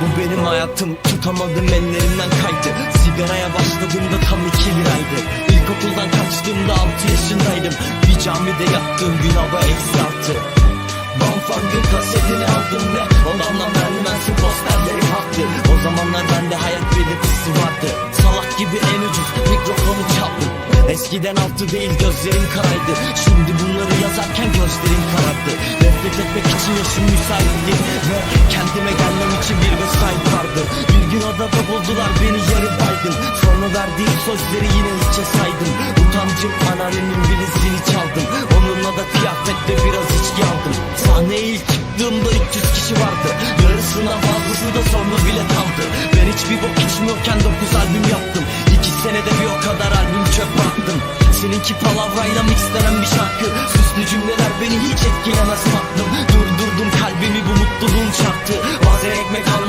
Bu benim hayatım tutamadım ellerimden kaydı. Sigaraya başladığımda tam iki liraydı İlkokuldan kaçtığımda altı yaşındaydım. Bir camide yattığım gün hava eksi altı. Bamfang'ın kasetini aldım ve Ondan vermezsin posterleri haktı O zamanlar bende hayat belirtisi vardı. Salak gibi en ucuz mikrofonu çaldım Eskiden altı değil gözlerim karaydı Şimdi bunları yazarken gözlerim karardı. Nefret etmek için yaşım müsait değil Ve kendime gelmem için bir vesait vardı Bir gün adada buldular beni yarı baygın. Sonra verdiğim sözleri yine hiçe saydım. Utancım anneannemin bilizini çaldım. Onunla da kıyafette biraz içki aldım Sahneye ilk çıktığımda 300 kişi vardı. Yarısından fazlası da sonra bile kaldı. Ben hiçbir bok içmiyorken 9 albüm yaptım. 2 senede bir o kadar albüm çöp attım. Seninki palavrayla mixlenen bir şarkı. Süslü cümleler beni hiç etkilemez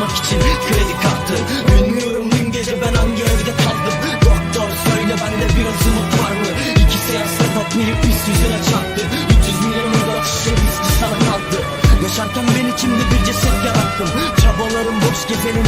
almak için kredi kartı. Bilmiyorum dün gece ben hangi evde kaldım. Doktor söyle bende biraz umut var mı? İki seans atmayıp pis yüzüne çarptı. 300 milyon da şişe viski sana kaldı. Yaşarken ben içimde bir ceset yarattım. Çabalarım boş gezenin